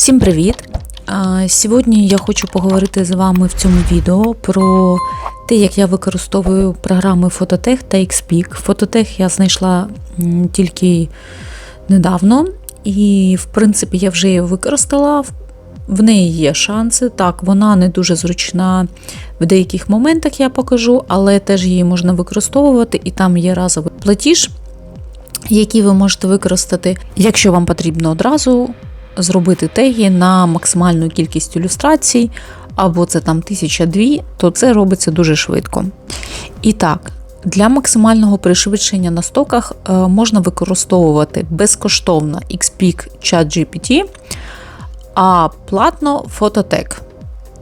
Всім привіт! Сьогодні я хочу поговорити з вами в цьому відео про те, як я використовую програми Phototech та XPeak. Phototech я знайшла тільки недавно, і, в принципі, я вже її використала. В неї є шанси. Так, вона не дуже зручна в деяких моментах, я покажу, але теж її можна використовувати, і там є разовий платіж, який ви можете використати, якщо вам потрібно одразу зробити теги на максимальну кількість ілюстрацій, або це там тисяча дві, то це робиться дуже швидко. І так, для максимального пришвидшення на стоках е, можна використовувати безкоштовно XPeak ChatGPT, а платно Phototech.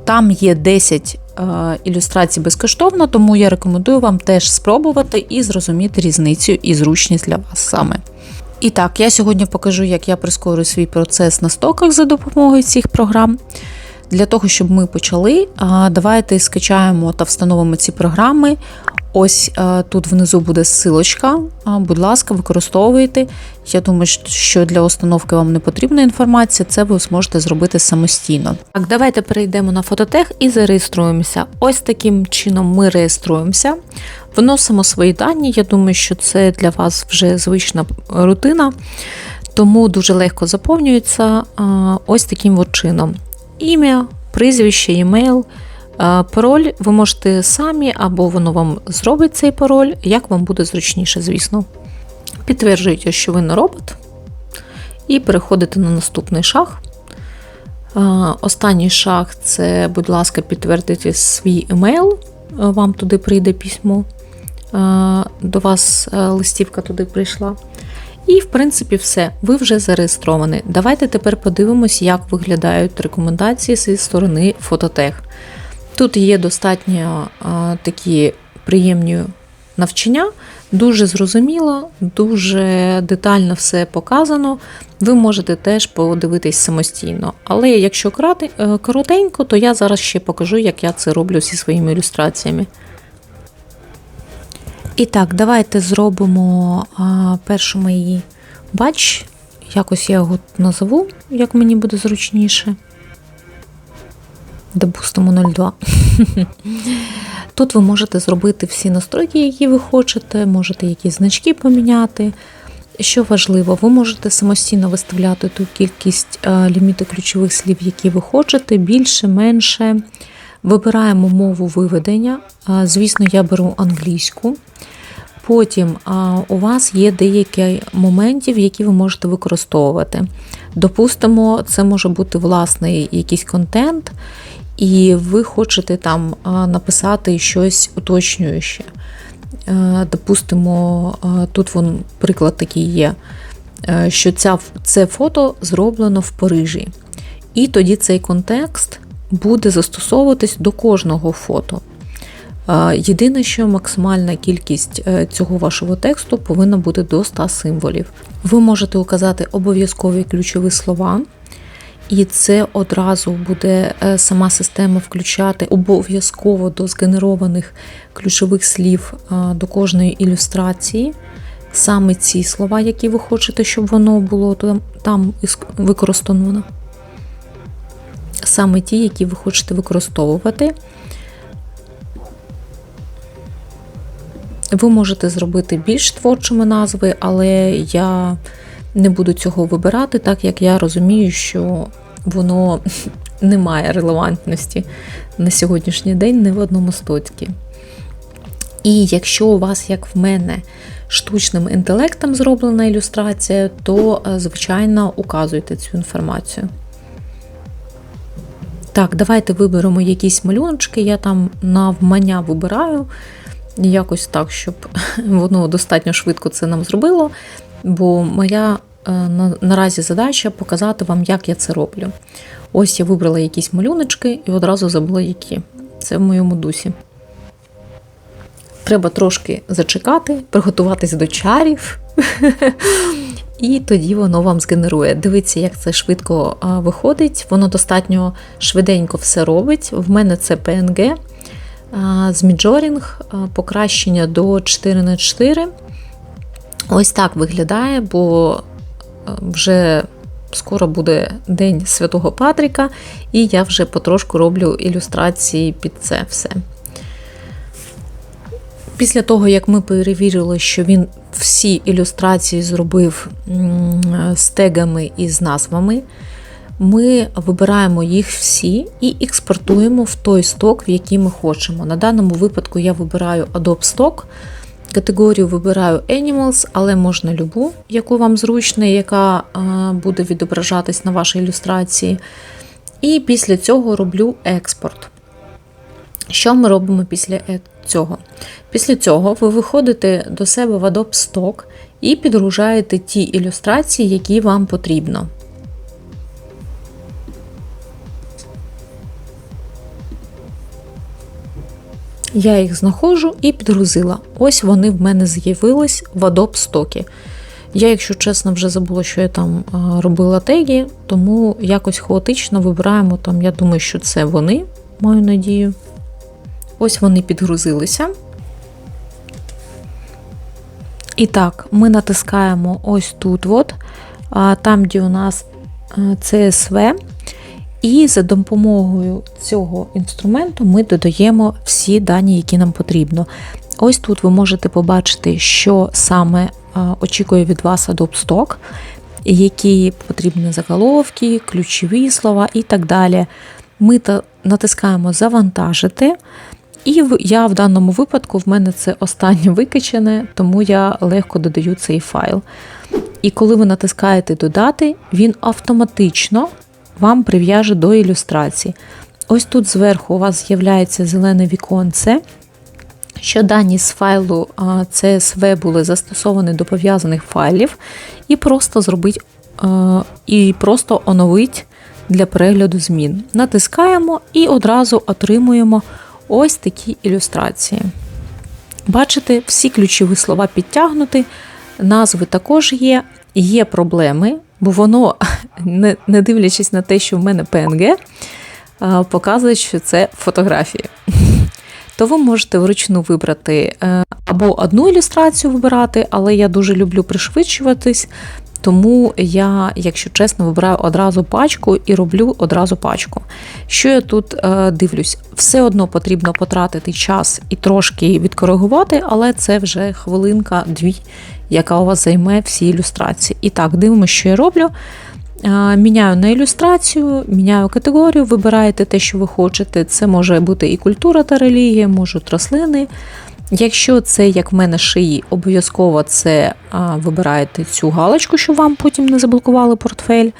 Там є 10 е, ілюстрацій безкоштовно, тому я рекомендую вам теж спробувати і зрозуміти різницю і зручність для вас саме. І так, я сьогодні покажу, як я прискорю свій процес на стоках за допомогою цих програм. Для того, щоб ми почали, давайте скачаємо та встановимо ці програми. Ось а, тут внизу буде ссылочка. А, Будь ласка, використовуйте. Я думаю, що для установки вам не потрібна інформація, це ви зможете зробити самостійно. Так, давайте перейдемо на фототех і зареєструємося. Ось таким чином ми реєструємося, вносимо свої дані. Я думаю, що це для вас вже звична рутина, тому дуже легко заповнюється а, ось таким от чином. Ім'я, прізвище, емейл. Е, Пароль ви можете самі, або воно вам зробить цей пароль, як вам буде зручніше, звісно. Підтверджуєте, що ви не робот, і переходите на наступний шаг. Останній шаг це, будь ласка, підтвердити свій емейл. Вам туди прийде письмо, до вас листівка туди прийшла. І, в принципі, все, ви вже зареєстровані. Давайте тепер подивимось, як виглядають рекомендації зі сторони Фототех. Тут є достатньо а, такі приємні навчання, дуже зрозуміло, дуже детально все показано. Ви можете теж подивитись самостійно. Але якщо е, коротенько, то я зараз ще покажу, як я це роблю зі своїми ілюстраціями. І так, давайте зробимо а, першу мої бач. Якось я його назову, як мені буде зручніше. Допустимо 02. Тут ви можете зробити всі настройки, які ви хочете, можете якісь значки поміняти. Що важливо, ви можете самостійно виставляти ту кількість е, ліміту ключових слів, які ви хочете, більше, менше. Вибираємо мову виведення. Е, Звісно, я беру англійську. Потім а, у вас є деякі моментів, які ви можете використовувати. Допустимо, це може бути власний якийсь контент, і ви хочете там написати щось уточнююче. Е, Допустимо, тут вон приклад такий є, е, що ця, це фото зроблено в Парижі. І тоді цей контекст буде застосовуватись до кожного фото. Е, Єдине, що максимальна кількість е, цього вашого тексту повинна бути до 100 символів. Ви можете указати обов'язкові ключові слова, і це одразу буде е, сама система включати обов'язково до згенерованих ключових слів е, до кожної ілюстрації. Саме ці слова, які ви хочете, щоб воно було там, там використано. Саме ті, які ви хочете використовувати. Ви можете зробити більш творчими назви, але я не буду цього вибирати, так як я розумію, що воно не має релевантності на сьогоднішній день не в одному стоцькі. І якщо у вас, як в мене, штучним інтелектом зроблена ілюстрація, то, е, звичайно, указуйте цю інформацію. Так, давайте виберемо якісь малюночки. Я там навмання вибираю якось так, щоб воно достатньо швидко це нам зробило. Бо моя наразі задача показати вам, як я це роблю. Ось я вибрала якісь малюночки і одразу забула, які. Це в моєму дусі. Треба трошки зачекати, приготуватись до чарів, і тоді воно вам згенерує. Дивіться, як це швидко виходить. Воно достатньо швиденько все робить. В мене це PNG з а, покращення до 4х4. Ось так виглядає, бо е, вже скоро буде День Святого Патріка, і я вже потрошку роблю ілюстрації під це все. Після того, як ми перевірили, що він всі ілюстрації зробив з тегами і з назвами, ми вибираємо їх всі і експортуємо в той сток, в який ми хочемо. На даному випадку я вибираю Adobe Stock. Категорію вибираю Animals, але можна любу, яку вам зручно, яка буде відображатись на вашій ілюстрації. І після цього роблю експорт. Що ми робимо після е, цього? Після цього ви виходите до себе в Adobe Stock і підгружаєте ті ілюстрації, які вам потрібно. Я їх знаходжу і підгрузила. Ось вони в мене з'явились в Adobe Stock. Я, якщо чесно, вже забула, що я там робила теги, тому якось хаотично вибираємо там, я думаю, що це вони, маю надію. Ось вони підгрузилися. І так, ми натискаємо ось тут, от, там, де у нас CSV. І за допомогою цього інструменту ми додаємо всі дані, які нам потрібно. Ось тут ви можете побачити, що саме очікує від вас Adobe Stock, які потрібні заголовки, ключові слова і так далі. Ми натискаємо Завантажити. І я в даному випадку в мене це останнє викачане, тому я легко додаю цей файл. І коли ви натискаєте Додати, він автоматично вам прив'яже до ілюстрації. Ось тут зверху у вас з'являється зелене віконце. Що дані з файлу CSV були застосовані до пов'язаних файлів, і просто зробить, і просто оновить для перегляду змін. Натискаємо і одразу отримуємо ось такі ілюстрації. Бачите, всі ключові слова підтягнуті, назви також є, є проблеми, бо воно, не дивлячись на те, що в мене PNG, показує, що це фотографії. То ви можете вручну вибрати е, або одну ілюстрацію вибирати, але я дуже люблю пришвидшуватись, тому я, якщо чесно, вибираю одразу пачку і роблю одразу пачку. Що я тут е, дивлюсь? Все одно потрібно потратити час і трошки відкоригувати, але це вже хвилинка-дві, яка у вас займе всі ілюстрації. І так, дивимося, що я роблю. Міняю на ілюстрацію, міняю категорію, вибираєте те, що ви хочете. Це може бути і культура та релігія, можуть рослини. Якщо це, як в мене шиї, обов'язково це а, вибираєте цю галочку, щоб вам потім не заблокували портфель.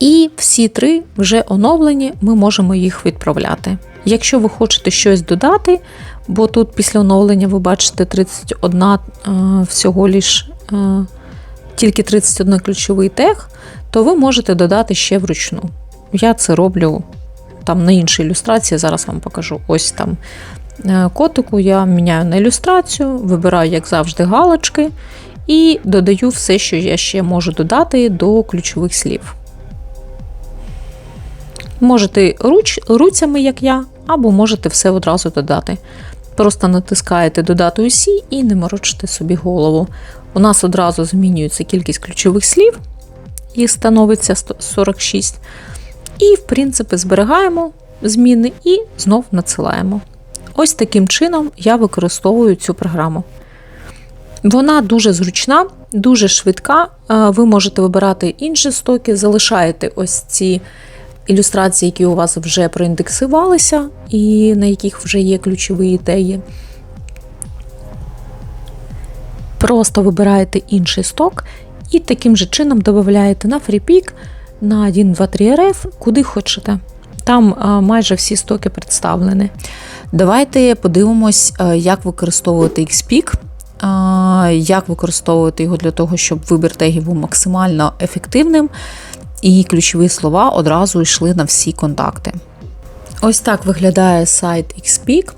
І всі три вже оновлені, ми можемо їх відправляти. Якщо ви хочете щось додати, бо тут після оновлення ви бачите 31 всього лиш тільки 31 ключовий тег, то ви можете додати ще вручну. Я це роблю там на іншій ілюстрації, зараз вам покажу. Ось там Е, котику я міняю на ілюстрацію, вибираю, як завжди, галочки і додаю все, що я ще можу додати до ключових слів. Можете руч, руцями, як я, або можете все одразу додати. Просто натискаєте Додати усі і не морочите собі голову. У нас одразу змінюється кількість ключових слів, їх становиться 46. І, в принципі, зберігаємо зміни і знов надсилаємо. Ось таким чином я використовую цю програму. Вона дуже зручна, дуже швидка. Ви можете вибирати інші стоки, залишаєте ось ці ілюстрації, які у вас вже проіндексувалися, і на яких вже є ключові ідеї. Просто вибираєте інший сток і таким же чином додаєте на FreePick, на 1, 2, 3 RF, куди хочете. Там майже всі стоки представлені. Давайте подивимось, е, як використовувати XPIC, е, як використовувати його для того, щоб вибір тегів був максимально ефективним, і ключові слова одразу йшли на всі контакти. Ось так виглядає сайт XPIC.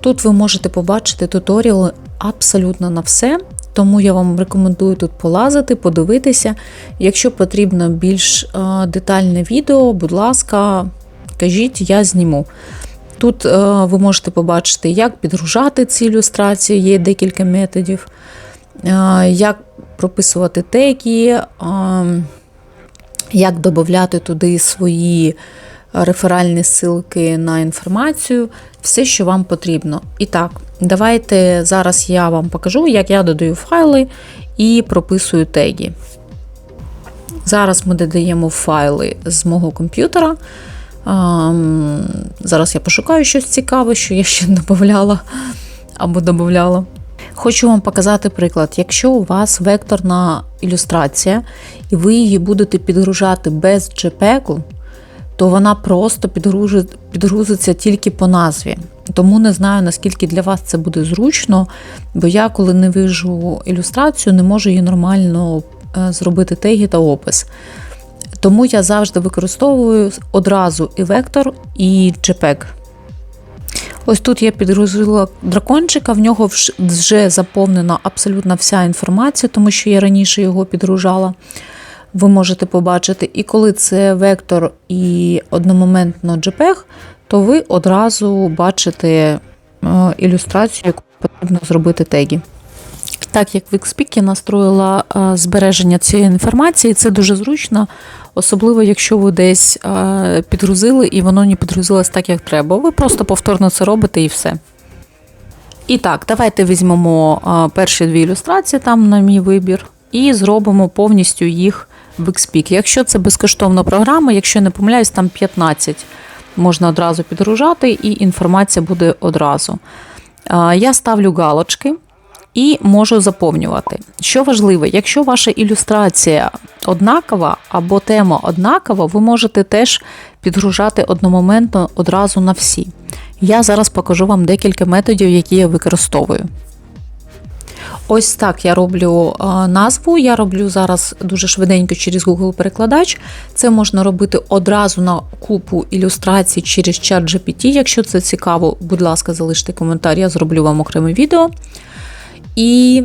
Тут ви можете побачити туторіали абсолютно на все. Тому я вам рекомендую тут полазити, подивитися. Якщо потрібно більш е, детальне відео, будь ласка, кажіть, я зніму. Тут е, ви можете побачити, як підгружати ці ілюстрації, є декілька методів, е, як прописувати теги, е, як додати туди свої реферальні ссылки на інформацію, все, що вам потрібно. І так, давайте зараз я вам покажу, як я додаю файли і прописую теги. Зараз ми додаємо файли з мого комп'ютера. Зараз я пошукаю щось цікаве, що я ще додавала або додавала. Хочу вам показати приклад. Якщо у вас векторна ілюстрація, і ви її будете підгружати без JPEG, то вона просто підгрузиться тільки по назві. Тому не знаю, наскільки для вас це буде зручно, бо я, коли не вижу ілюстрацію, не можу її нормально е, зробити теги та опис. Тому я завжди використовую одразу і вектор, і JPEG. Ось тут я підгрузила дракончика, в нього вже заповнена абсолютно вся інформація, тому що я раніше його підгружала. Ви можете побачити. І коли це вектор і одномоментно JPEG, то ви одразу бачите е, ілюстрацію, яку потрібно зробити теги. Так як в XPIC я настроїла е, збереження цієї інформації, це дуже зручно, особливо якщо ви десь е, підгрузили і воно не підгрузилось так, як треба. Ви просто повторно це робите і все. І так, давайте візьмемо е, перші дві ілюстрації там на мій вибір і зробимо повністю їх в XPIC. Якщо це безкоштовна програма, якщо не помиляюсь, там 15 можна одразу підгружати, і інформація буде одразу. Я ставлю галочки і можу заповнювати. Що важливо, якщо ваша ілюстрація однакова або тема однакова, ви можете теж підгружати одномоментно одразу на всі. Я зараз покажу вам декілька методів, які я використовую. Ось так я роблю е, назву. Я роблю зараз дуже швиденько через Google перекладач. Це можна робити одразу на купу ілюстрацій через чат GPT. Якщо це цікаво, будь ласка, залиште коментар, я зроблю вам окреме відео. І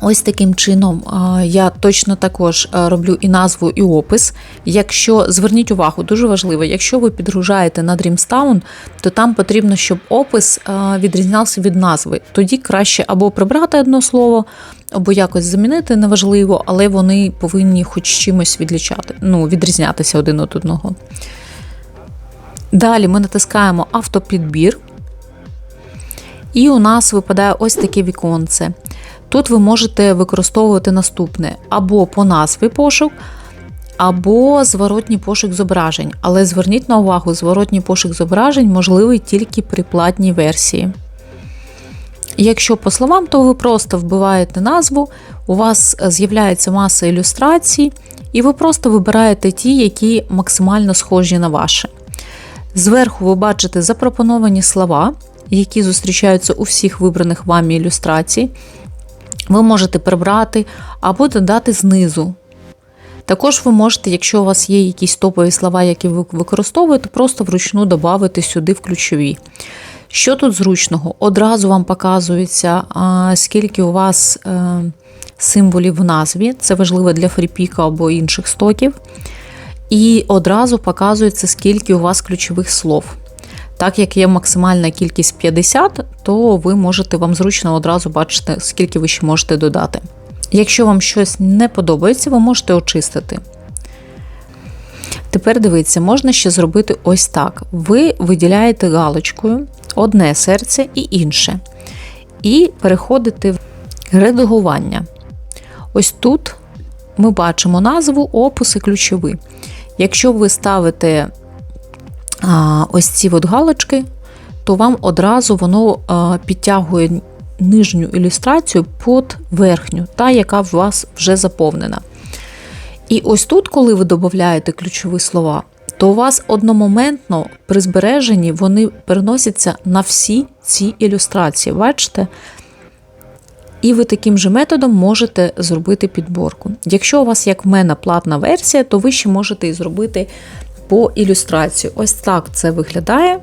ось таким чином я точно також роблю і назву, і опис. Якщо зверніть увагу, дуже важливо, якщо ви підгружаєте на Dreamstown, то там потрібно, щоб опис відрізнявся від назви. Тоді краще або прибрати одне слово, або якось замінити, неважливо, але вони повинні хоч чимось відлічати, ну, відрізнятися один від одного. Далі ми натискаємо автопідбір. І у нас випадає ось таке віконце. Тут ви можете використовувати наступне: або по назві пошук, або зворотній пошук зображень. Але зверніть на увагу, зворотній пошук зображень можливий тільки при платній версії. Якщо по словам, то ви просто вбиваєте назву, у вас з'являється маса ілюстрацій, і ви просто вибираєте ті, які максимально схожі на ваші. Зверху ви бачите запропоновані слова, які зустрічаються у всіх вибраних вами ілюстрацій. Ви можете прибрати або додати знизу. Також ви можете, якщо у вас є якісь топові слова, які ви використовуєте, просто вручну додати сюди в ключові. Що тут зручного? Одразу вам показується, скільки у вас е, символів в назві, це важливо для фріпіка або інших стоків. І одразу показується, скільки у вас ключових слов. Так як є максимальна кількість 50, то ви можете вам зручно одразу бачити, скільки ви ще можете додати. Якщо вам щось не подобається, ви можете очистити. Тепер дивіться, можна ще зробити ось так: ви виділяєте галочкою одне серце і інше. І переходите в редагування. Ось тут ми бачимо назву, описи, ключові. Якщо ви ставите ось ці от галочки, то вам одразу воно підтягує нижню ілюстрацію під верхню, та, яка в вас вже заповнена. І ось тут, коли ви додаєте ключові слова, то у вас одномоментно при збереженні вони переносяться на всі ці ілюстрації. Бачите? І ви таким же методом можете зробити підборку. Якщо у вас, як в мене, платна версія, то ви ще можете і зробити по ілюстрації. Ось так це виглядає.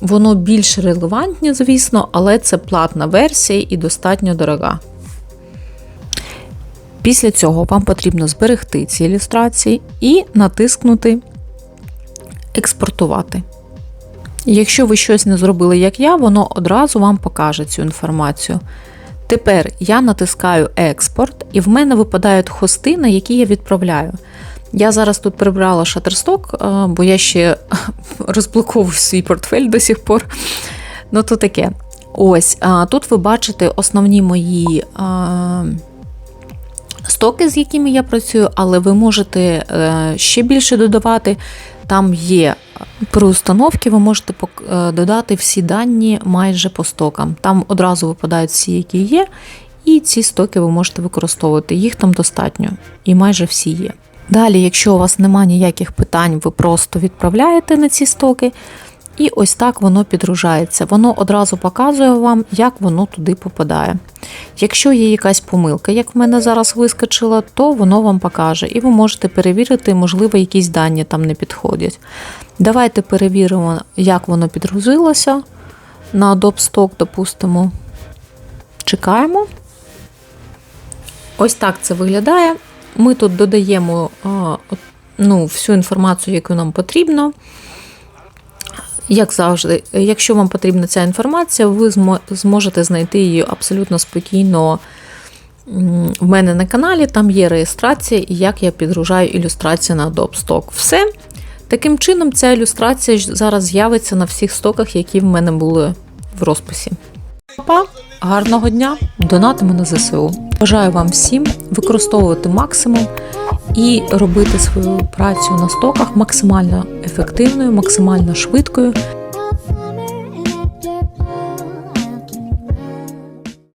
Воно більш релевантне, звісно, але це платна версія і достатньо дорога. Після цього вам потрібно зберегти ці ілюстрації і натискнути Експортувати. Якщо ви щось не зробили, як я, воно одразу вам покаже цю інформацію. Тепер я натискаю експорт, і в мене випадають хости, на які я відправляю. Я зараз тут прибрала Shutterstock, е, бо я ще розблоковую свій портфель до сих пор. Ну, то таке. Ось, тут ви бачите основні мої стоки, з якими я працюю, але ви можете е, ще більше додавати. Там є при установці, ви можете е, додати всі дані майже по стокам. Там одразу випадають всі, які є, і ці стоки ви можете використовувати. Їх там достатньо, і майже всі є. Далі, якщо у вас немає ніяких питань, ви просто відправляєте на ці стоки, і ось так воно підгружається. Воно одразу показує вам, як воно туди попадає. Якщо є якась помилка, як в мене зараз вискочила, то воно вам покаже, і ви можете перевірити, можливо, якісь дані там не підходять. Давайте перевіримо, як воно підгрузилося на Adobe Stock, допустимо. Чекаємо. Ось так це виглядає. Ми тут додаємо ну, всю інформацію, яку нам потрібно. Як завжди, якщо вам потрібна ця інформація, ви зможете знайти її абсолютно спокійно в мене на каналі. Там є реєстрація і як я підгружаю ілюстрації на Adobe Stock. Все. Таким чином, ця ілюстрація зараз з'явиться на всіх стоках, які в мене були в розписі. Па, гарного дня! Донатимо на ЗСУ. Бажаю вам всім використовувати максимум і робити свою працю на стоках максимально ефективною, максимально швидкою